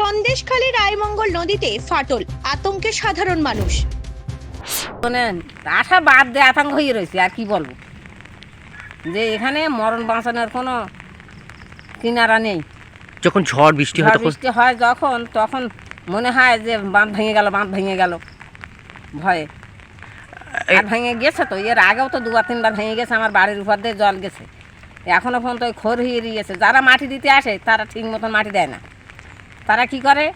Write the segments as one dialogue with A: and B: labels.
A: সন্দেশখালী রায়মঙ্গল নদীতে ফাটল আতঙ্কে সাধারণ মানুষ।
B: মানে আশা বাদ দিয়ে আতঙ্ক হয়ে রয়েছে আর কি বলব? যে এখানে মরণ বাঁচানোর কোনো কিনারা নেই।
C: যখন ঝড় বৃষ্টি হয় তখন?
B: বৃষ্টি হয় যখন তখন মনে হয় যে বাঁধ ভেঙে গেল বাঁধ ভেঙে গেল। ভয়ে। আর ভেঙে গেছে তো এর আগেও তো দুবার তিনবার ভেঙে গেছে আমার বাড়ির উপর দিয়ে জল গেছে। এখনও পর্যন্ত ওই খোর হয়ে গেছে যারা মাটি দিতে আসে তারা ঠিক মতন মাটি দেয় না। তারা কি করে?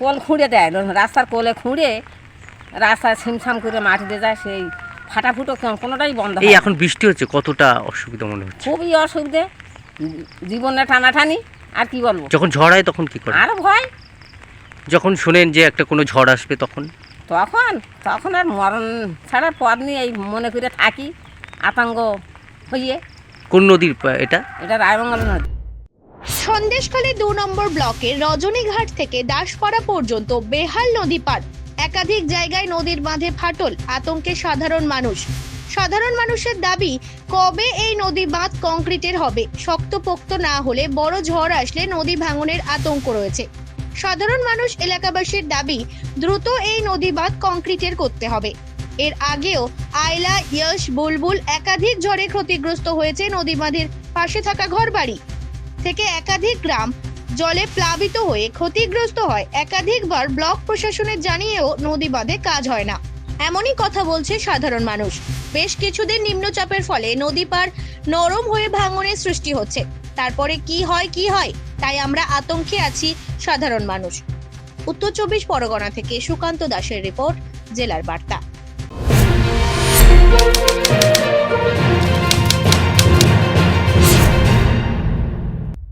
B: কোল খুঁড়ে দেয়। রাস্তার কোলে খুঁড়ে রাস্তায় ছিমছাম করে মাটি দিয়ে যায়। সেই ফাটাফুটো কোনোটাই বন্ধ
C: এই এখন বৃষ্টি হচ্ছে কতটা অসুবিধা মনে হচ্ছে?
B: খুবই অসুবিধে। জীবনে টানাটানি আর কি বলব?
C: যখন ঝড় হয় তখন কি করে?
B: আর ভয়।
C: যখন শুনেন যে একটা কোনো ঝড় আসবে তখন?
B: তখন তখন আর মরণ ছাড়া পথ নিয়ে এই মনে করে থাকি। আতঙ্ক হইয়ে।
C: কোন নদীর এটা?
B: এটা রায়মঙ্গল নদী।
A: সন্দেশখালী দু নম্বর ব্লকের রজনীঘাট থেকে দাসপাড়া পর্যন্ত বেহাল নদী পার। একাধিক জায়গায় নদীর বাঁধে ফাটল, আতঙ্কে সাধারণ মানুষ। সাধারণ মানুষের দাবি, কবে এই নদী বাঁধ কংক্রিটের হবে? শক্তপোক্ত না হলে বড় ঝড় আসলে নদী ভাঙনের আতঙ্ক রয়েছে। সাধারণ মানুষ, এলাকাবাসীর দাবি, দ্রুত এই নদী বাঁধ কংক্রিটের করতে হবে। এর আগেও আয়লা ইয়শ, বুলবুল একাধিক ঝড়ে ক্ষতিগ্রস্ত হয়েছে নদী বাঁধের পাশে থাকা ঘরবাড়ি। থেকে একাধিক গ্রাম জলে প্লাবিত হয়ে ক্ষতিগ্রস্ত হয়। একাধিকবার ব্লক প্রশাসনের জানিয়েও নদী বাঁধে কাজ হয় না। এমনই কথা বলছে সাধারণ মানুষ। বেশ কিছুদিন নিম্নচাপের ফলে নদী পার নরম হয়ে ভাঙনের সৃষ্টি হচ্ছে। তারপরে কি হয় কি হয়, তাই আমরা আতঙ্কে আছি সাধারণ মানুষ। উত্তর চব্বিশ পরগনা থেকে সুকান্ত দাসের রিপোর্ট, জেলার বার্তা।